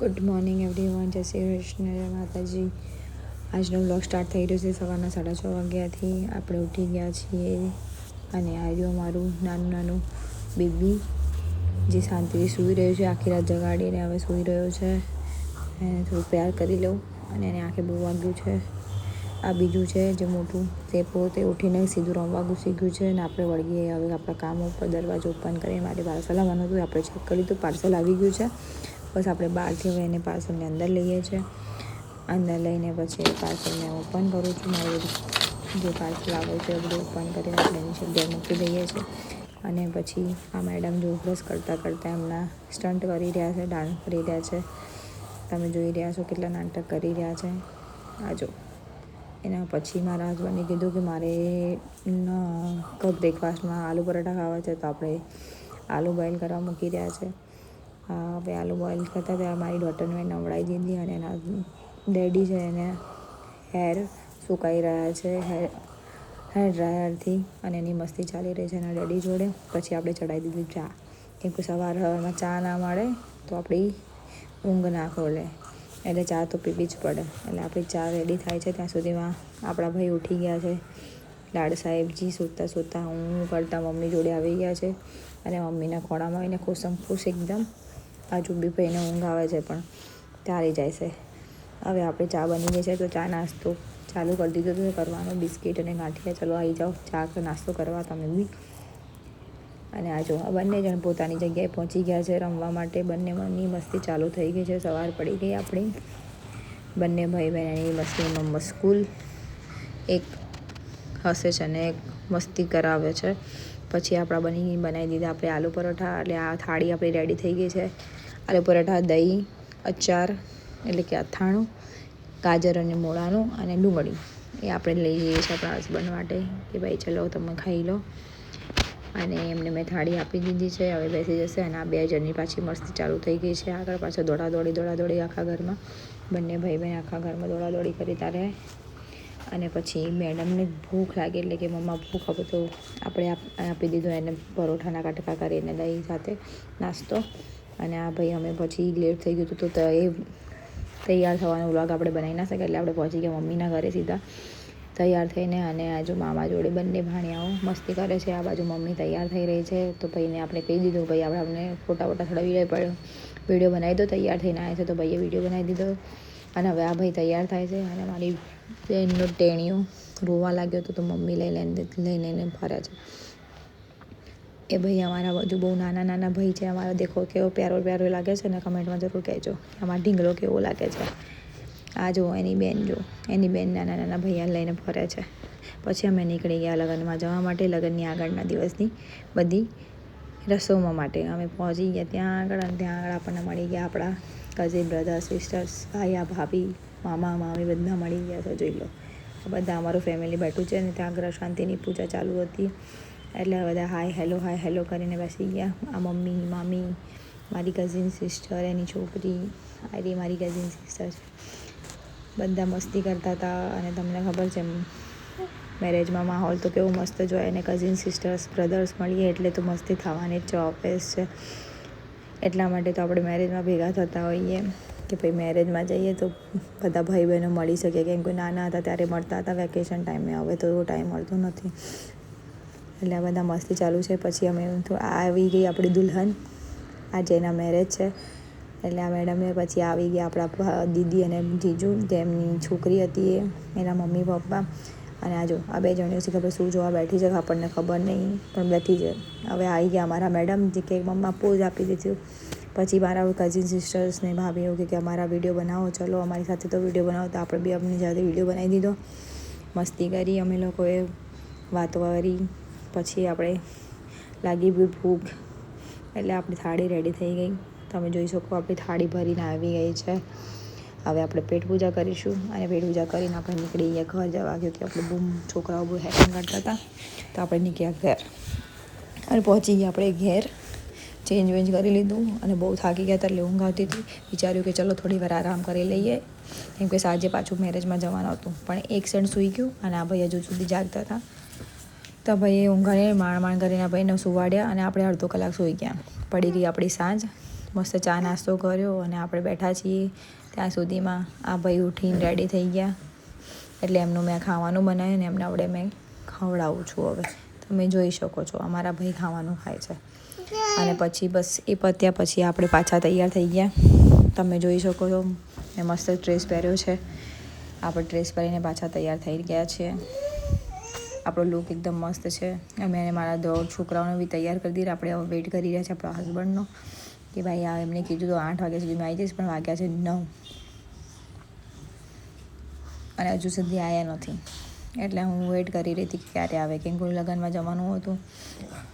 Good morning everyone જય શ્રી કૃષ્ણ માતાજી. આજનો બ્લોગ સ્ટાર્ટ થઈ રહ્યો છે. સવારના સાડા છ વાગ્યાથી આપણે ઉઠી ગયા છીએ. અને આ રહ્યું અમારું નાનું નાનું બેબી જે શાંતિથી સૂઈ રહ્યું છે, આખી રાત જગાડીને હવે સૂઈ રહ્યો છે. એને થોડું પ્યાર કરી લઉં અને એને આંખે બહુ વાગ્યું છે. આ બીજું છે, જે મોટું તે પોતે ઉઠીને સીધું રમવા ઘૂસી ગયું છે અને આપણે વળગીએ હવે આપણા કામ ઉપર, દરવાજો ઓપન કરીને મારે પાર્સલ આવવાનું હતું આપણે ચેક કર્યું હતું પાર્સલ આવી ગયું છે. બસ આપણે બહારથી હવે એને પાર્સલને અંદર લઈએ છીએ. અંદર લઈને પછી પાર્સલને ઓપન કરું છું મારે જે પાર્સલ આવે છે એ બધું ઓપન કરીને આપણે એની જગ્યાએ મૂકી દઈએ છીએ. અને પછી આ મેડમ જો બ્રશ કરતાં કરતાં એમના સ્ટન્ટ કરી રહ્યા છે ડાન્સ કરી રહ્યા છે. તમે જોઈ રહ્યા છો કેટલા નાટક કરી રહ્યા છે. આ જો. એના પછી મારા હસબન્ડે કીધું કે મારે બ્રેકફાસ્ટમાં આલુ પરાઠા ખાવા છે તો આપણે આલુ બોઇલ કરવા મૂકી રહ્યા છે. હવે આલુ બોઇલ કરતા ત્યાં મારી ડોટરને મેં નવડાવી દીધી અને એના ડેડી છે એને હેર સુકાઈ રહ્યા છે હેર હેર ડ્રાયરથી અને એની મસ્તી ચાલી રહી છે એના ડેડી જોડે. પછી આપણે ચડાવી દીધું ચા. કેમ કે સવાર સવારમાં ચા ના મળે તો આપણી ઊંઘ ના ખોલે. એટલે ચા તો પીવી જ પડે. એટલે આપણી ચા રેડી થાય છે ત્યાં સુધીમાં આપણા ભાઈ ઉઠી ગયા છે. લાડ સાહેબજી સૂતા સૂતા હું કરતાં મમ્મી જોડે આવી ગયા છે. અને મમ્મીના ખોળામાં આવીને ખુશમ ખુશ એકદમ આ બી ભાઈને ઊંઘ આવે છે પણ ચાલી જાય છે. હવે આપણે ચા બની ગઈ છે તો ચા નાસ્તો ચાલુ કરી દીધો તો કરવાનો? બિસ્કિટ અને ગાંઠિયા. ચલો આવી જાઓ. ચા નાસ્તો કરવા તમે બી. અને આ જો આ બંને જણ પોતાની જગ્યાએ પહોંચી ગયા છે રમવા માટે. બંને મમ્મી મસ્તી ચાલુ થઈ ગઈ છે. સવાર પડી ગઈ આપણી. બંને ભાઈ બહેન એની મસ્તીમાં મસ્કૂલ એક હસે છે અને એક મસ્તી કરાવે છે. પછી આપણા બની બનાવી દીધા. આપણે આલુ પરોઠા એટલે આ થાળી આપણી રેડી થઈ ગઈ છે. આલુ પરોઠા, દહીં, અચાર એટલે કે અથાણું, ગાજર અને મોળાનું અને ડુંગળી. એ આપણે લઈ જઈએ છીએ આપણા હસબન્ડ માટે કે ભાઈ ચલો તમે ખાઈ લો. અને એમને મેં થાળી આપી દીધી છે, હવે બેસી જશે અને આ બે જણની પાછી મસ્તી ચાલુ થઈ ગઈ છે. આગળ પાછળ દોડાદોડી દોડાદોડી આખા ઘરમાં. બંને ભાઈ બહેન આખા ઘરમાં દોડાદોડી કરીતા કરી તારે અને પછી મેડમને ભૂખ લાગે એટલે કે મમ્મા ભૂખ, હવે તો આપણે આપી દીધું એને પરોઠાના કટકા કરીને દહીં સાથે નાસ્તો. અને આ ભાઈ અમે પછી લેટ થઈ ગયું હતું તો એ તૈયાર થવાનો વ્લોગ આપણે બનાવી ના શકીએ એટલે આપણે પહોંચી ગયા મમ્મીના ઘરે સીધા તૈયાર થઈને અને આજુ મામા જોડે બંને ભાણિયાઓ મસ્તી કરે છે, આ બાજુ મમ્મી તૈયાર થઈ રહી છે તો ભાઈને આપણે કહી દીધું, ભાઈ, આપણે અમને ફોટા ફોટા થોડા વીડિયો પડ્યો વીડિયો બનાવી દો તૈયાર થઈને. આવે છે તો ભાઈએ વીડિયો બનાવી દીધો અને હવે આ ભાઈ તૈયાર થાય છે અને મારી બહેનનો ટેણીઓ રોવા લાગ્યો હતો તો મમ્મી લઈ લઈને લઈને ફરે છે. એ ભાઈ અમારા બાજુ બહુ નાના નાના ભાઈ છે, અમારો દેખો કેવો પ્યારો પ્યારો લાગે છે ને કમેન્ટમાં જરૂર કહેજો અમારા ઢીંગલો કેવો લાગે છે. આ જુઓ એની બેન જો એની બેન નાના નાના ભૈયા લઈને ફરે છે. પછી અમે નીકળી ગયા લગ્નમાં જવા માટે, લગ્નની આગળના દિવસની બધી રસોમાં માટે. અમે પહોંચી ગયા ત્યાં આગળ અને ત્યાં આગળ આપણને મળી ગયા આપણા કઝિન બ્રધર સિસ્ટર્સ ભાઈયા ભાભી, મામા, મામી બધા મળી ગયા છે જોઈ લો. બધા અમારું ફેમિલી બેઠું છે અને ત્યાં ગ્રહ શાંતિની પૂજા ચાલુ હતી. એટલે બધા હાય હેલો હાય હેલો કરીને બેસી ગયા. આ મમ્મી, મામી, મારી કઝિન સિસ્ટર એની છોકરી અરે મારી કઝિન સિસ્ટર બધા મસ્તી કરતા હતા અને તમને ખબર છે મેરેજમાં માહોલ તો કેવો મસ્ત જ હોય અને કઝિન સિસ્ટર્સ બ્રધર્સ મળીએ એટલે તો મસ્તી થવાની જ છે ઓફિસ છે. એટલા માટે તો આપણે મેરેજમાં ભેગા થતા હોઈએ કે ભાઈ મેરેજમાં જઈએ તો બધા ભાઈ બહેનો મળી શકે. કેમ કે નાના હતા ત્યારે મળતા હતા વેકેશન ટાઈમે હવે તો એવો ટાઈમ મળતો નથી. એટલે આ બધા મસ્તી ચાલુ છે. પછી અમે આવી ગઈ આપણી દુલ્હન. આજે એના મેરેજ છે. એટલે આ મેડમે પછી આવી ગયા આપણા દીદી અને જીજુ. જેમની છોકરી હતી એ, એના મમ્મી પપ્પા. અને આ જો, આ બે જણીઓ છે, ખબર શું જોવા બેઠી છે, આપણને ખબર નહીં, પણ બેઠી છે. હવે આવી ગયા અમારા મેડમ જે કે મમ્મા પોઝ આપી દીધું પછી મારા કઝિન સિસ્ટર્સને ભાભી એવું કે અમારા વીડિયો બનાવો, ચલો અમારી સાથે તો વીડિયો બનાવો, તો આપણે બી અમની સાથે વીડિયો બનાવી દીધો. મસ્તી કરી, અમે લોકોએ વાતો કરી. પછી આપણે લાગી બી ભૂખ. એટલે આપણી થાળી રેડી થઈ ગઈ. તમે જોઈ શકો આપણી થાળી ભરીને આવી ગઈ છે. હવે આપણે પેટ પૂજા કરીશું અને પેટ પૂજા કરીને આપણે નીકળી ગયા. ઘર જવા કે આપણે બૂમ છોકરાઓ બહુ હેરાન કરતા હતા. તો આપણે નીકળ્યા ઘેર. અને પહોંચી ગયા આપણે ઘેર. ચેન્જ વેન્જ કરી લીધું અને બહુ થાકી ગયા ત્યારે ઊંઘ આવતી હતી. વિચાર્યું કે ચલો થોડી વાર આરામ કરી લઈએ. કેમ કે સાંજે પાછું મેરેજમાં જવાનું હતું. પણ એક સેન્ટ સૂઈ ગયું અને આ ભાઈ હજુ સુધી જાગતા હતા. તો ભાઈએ ઊંઘાને માણ માણ કરીને ભાઈને સુવાડ્યા અને આપણે અડધો કલાક સૂઈ ગયા. પડી ગઈ આપણી સાંજ. મસ્ત ચા નાસ્તો કર્યો અને આપણે બેઠા છીએ ત્યાં સુધીમાં. આ ભાઈ ઉઠીને રેડી થઈ ગયા. એટલે એમનું મેં ખાવાનું બનાવ્યું ને એમને આપણે મેં ખવડાવું છું હવે. તમે જોઈ શકો છો, અમારા ભાઈ ખાવાનું ખાય છે. અને પછી બસ એ પત્યા પછી આપણે પાછા તૈયાર થઈ ગયા. તમે જોઈ શકો છો, મેં મસ્ત ડ્રેસ પહેર્યો છે. આપણે ડ્રેસ પહેરીને પાછા તૈયાર થઈ ગયા છીએ. આપણો લુક એકદમ મસ્ત છે. અમે એને મારા દોઢ છોકરાઓને બી તૈયાર કરી દીધા આપણે વેઇટ કરી રહ્યા છે આપણા હસબન્ડનો કે ભાઈ આ એમને કીધું તો આઠ વાગ્યા સુધીમાં આવી જઈશ, પણ વાગ્યા છે નવ. અને હજુ સુધી આવ્યા નથી. એટલે હું વેઇટ કરી રહી હતી કે ક્યારે આવે. કેમ કે લગ્નમાં જવાનું હતું.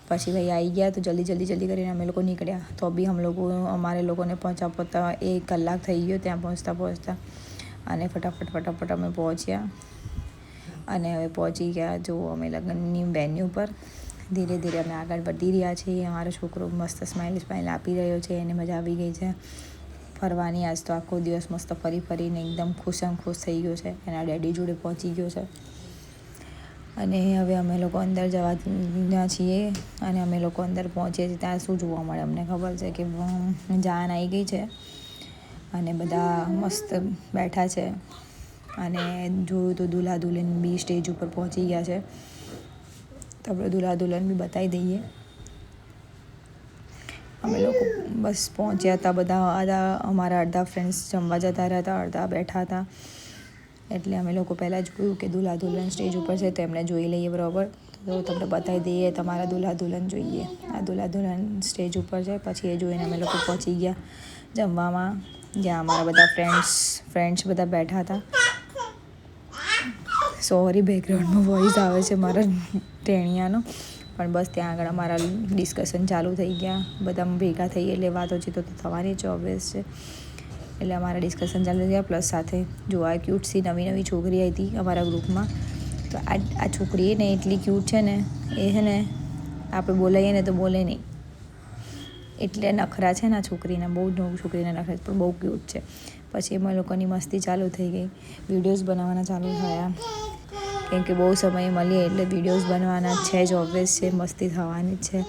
પછી ભાઈ આવી ગયા તો જલ્દી જલ્દી જલ્દી કરીને અમે લોકો નીકળ્યા. તો બી અમે લોકો, અમારે લોકોને પહોંચા પહોંચતા એક કલાક થઈ ગયો ત્યાં પહોંચતા પહોંચતા. અને ફટાફટ ફટાફટ અમે પહોંચ્યા. અને હવે પહોંચી ગયા જો અમે લગ્નની વેન્યુ પર. ધીરે ધીરે અમે આગળ વધી રહ્યા છીએ. અમારો છોકરો મસ્ત સ્માઇલ સ્માઇલ આપી રહ્યો છે, એને મજા આવી ગઈ છે. ફરવાની આજ તો આખો દિવસ મસ્ત ફરી ફરીને એકદમ ખુશમ ખુશ થઈ ગયો છે. એના ડેડી જોડે પહોંચી ગયો છે. અને હવે અમે લોકો અંદર જવા છીએ અને અમે લોકો અંદર પહોંચીએ છીએ. ત્યાં શું જોવા મળે અમને ખબર છે કે જાન આવી ગઈ છે. અને બધા મસ્ત બેઠા છે. અને જોયું તો દુલ્હા દુલ્હન બી સ્ટેજ ઉપર પહોંચી ગયા છે. તો આપણે દુલ્હા દુલ્હન બી બતાવી દઈએ. અમે લોકો બસ પહોંચ્યા હતા બધા અડધા અમારા અડધા ફ્રેન્ડ્સ જમવા જતા રહ્યા હતા, અડધા બેઠા હતા. એટલે અમે લોકો પહેલાં જોયું કે દુલ્હા દુલ્હન સ્ટેજ ઉપર છે, તો એમને જોઈ લઈએ બરાબર. તો તમને બતાવી દઈએ, તમારા દુલ્હા દુલ્હન જોઈએ. આ દુલ્હા દુલ્હન સ્ટેજ ઉપર છે, પછી એ જોઈને અમે લોકો પહોંચી ગયા જમવામાં, જ્યાં અમારા બધા ફ્રેન્ડ્સ ફ્રેન્ડ્સ બધા બેઠા હતા. સોરી બેકગ્રાઉન્ડમાં વોઇસ આવે છે મારા ટેણિયાનો. પણ બસ ત્યાં આગળ અમારા ડિસ્કશન ચાલુ થઈ ગયા. બધા ભેગા થઈ એટલે વાતોચીતો તો થવાની જ ઓબ્વિયસ છે. એટલે અમારા ડિસ્કશન ચાલુ થયા પ્લસ સાથે જો આ ક્યુટ સી નવી નવી છોકરી આવી હતી અમારા ગ્રુપમાં તો આ આ છોકરી ને એટલી ક્યુટ છે ને, એ છે ને આપણે બોલાવીએ ને તો બોલે નહીં. એટલે નખરા છે ને આ છોકરીના, બહુ જ છોકરીના નખરા પણ બહુ ક્યુટ છે. પછી એમાં લોકોની મસ્તી ચાલુ થઈ ગઈ. વિડીયોઝ બનાવવાના ચાલુ થયા. કેમ કે બહુ સમય મળીએ એટલે વિડીયોઝ બનવાના છે, જ ઓબ્વિયસ છે, મસ્તી થવાની છે.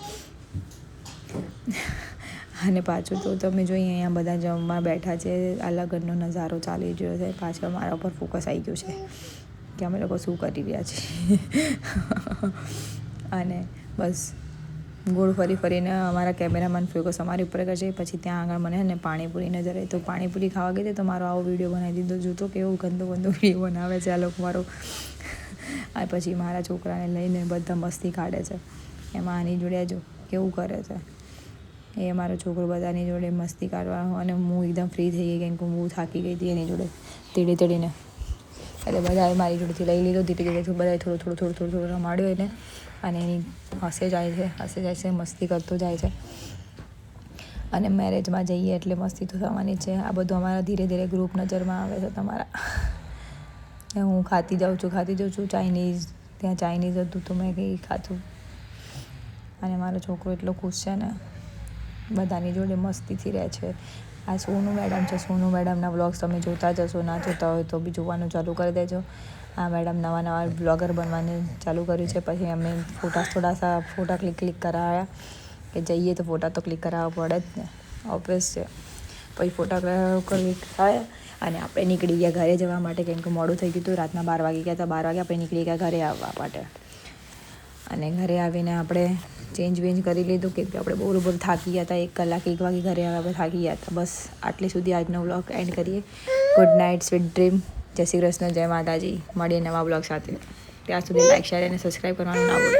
અને પાછું તો તમે જોઈએ અહીંયા બધા જમવા બેઠા છે અલગનો નજારો ચાલી રહ્યો છે, પાછળ મારા ઉપર ફોકસ આવી ગયું છે કે અમે લોકો શું કરી રહ્યા છીએ. અને બસ ગોળ ફરી ફરીને અમારા કેમેરામેન ફોકસ અમારી ઉપર કરશે પછી ત્યાં આગળ મને ને પાણીપુરી નજર આવી. તો પાણીપુરી ખાવા ગઈ તો મારો આવો વીડિયો બનાવી દીધો. જોતો કેવું ગંદો ગંદો વીડિયો બનાવે છે આ લોકો મારો. આ પછી મારા છોકરાને લઈને બધા મસ્તી કાઢે છે. એમાં આની જોડે જો કેવું કરે છે. એ મારો છોકરો બધાની જોડે મસ્તી કાઢવા અને હું એકદમ ફ્રી થઈ ગઈ કેમ કે હું થાકી ગઈ હતી એની જોડે તેડી તેડીને. એટલે બધાએ મારી જોડેથી લઈ લીધો. ધીરે ધીરે બધાએ થોડું થોડું થોડું થોડું થોડું રમાડ્યો એને. અને એની હસે જાય છે હસે જાય છે, મસ્તી કરતો જાય છે. અને મેરેજમાં જઈએ એટલે મસ્તી તો થવાની છે. આ બધું અમારા ધીરે ધીરે ગ્રુપ નજરમાં આવે છે તમારા. હું ખાતી જાઉં છું, ખાતી જાઉં છું. ચાઇનીઝ ત્યાં ચાઇનીઝ હતું તો મેં કંઈ ખાધું. અને મારો છોકરો એટલો ખુશ છે ને, બધાની જોડે મસ્તીથી રહે છે. આ સોનુ મેડમ છે. સોનુ મેડમના વ્લોગ્સ તમે જોતા જશો ના જોતા હોય તો બી જોવાનું ચાલુ કરી દેજો. આ મેડમ નવા નવા બ્લોગર બનવાનું ચાલુ કર્યું છે. પછી અમે ફોટા થોડા સા ફોટા ક્લિક ક્લિક કરાવ્યા કે જઈએ તો ફોટા તો ક્લિક કરાવવા પડે જ ને. ઓબ્વિયસ છે. પછી ફોટા ક્લિક કરાવ્યા અને આપણે નીકળી ગયા ઘરે જવા માટે. કેમ કે મોડું થઈ ગયું હતું. રાતના બાર વાગી ગયા હતા. બાર વાગે આપણે નીકળી ગયા ઘરે આવવા માટે. અને ઘરે આવીને આપણે ચેન્જ વેન્જ કરી લીધું કેમ કે આપણે બહુ બહુ થાકી ગયા હતા, એક કલાક, એક વાગે ઘરે આવ્યા આપણે થાકી ગયા હતા. બસ આટલી સુધી આજનો વ્લોગ એન્ડ કરીએ. ગુડ નાઇટ સ્વીટ ડ્રીમ જય શ્રી કૃષ્ણ, જય માતાજી. મળીએ નવા બ્લોગ સાથે. ત્યાં સુધી લાઈક શેર અને સબસ્ક્રાઈબ કરવાનું ના ભૂલતા